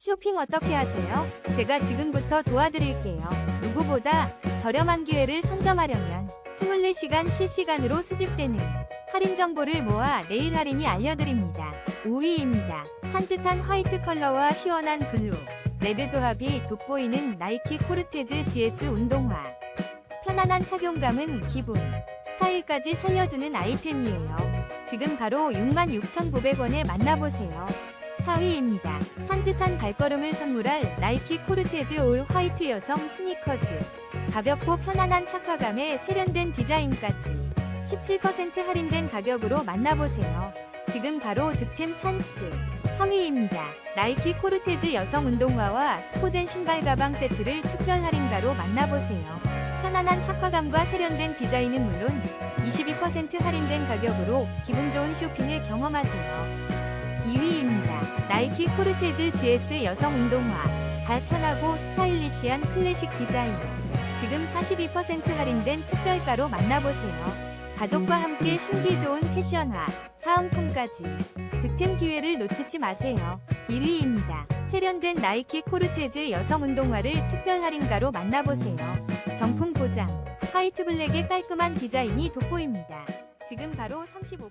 쇼핑 어떻게 하세요? 제가 지금부터 도와드릴게요. 누구보다 저렴한 기회를 선점하려면 24시간 실시간으로 수집되는 할인 정보를 모아 내일 할인이 알려드립니다. 5위입니다. 산뜻한 화이트 컬러와 시원한 블루, 레드 조합이 돋보이는 나이키 코르테즈 GS 운동화. 편안한 착용감은 기본, 스타일까지 살려주는 아이템이에요. 지금 바로 66,900원에 만나보세요. 4위입니다. 산뜻한 발걸음을 선물할 나이키 코르테즈 올 화이트 여성 스니커즈. 가볍고 편안한 착화감에 세련된 디자인까지 17% 할인된 가격으로 만나보세요. 지금 바로 득템 찬스. 3위입니다. 나이키 코르테즈 여성 운동화와 스포젠 신발 가방 세트를 특별 할인가로 만나보세요. 편안한 착화감과 세련된 디자인은 물론 22% 할인된 가격으로 기분 좋은 쇼핑을 경험하세요. 2위입니다. 나이키 코르테즈 GS 여성 운동화. 발 편하고 스타일리시한 클래식 디자인. 지금 42% 할인된 특별가로 만나보세요. 가족과 함께 신기 좋은 패션화, 사은품까지. 득템 기회를 놓치지 마세요. 1위입니다. 세련된 나이키 코르테즈 여성 운동화를 특별 할인가로 만나보세요. 정품 보장, 화이트 블랙의 깔끔한 디자인이 돋보입니다. 지금 바로 35%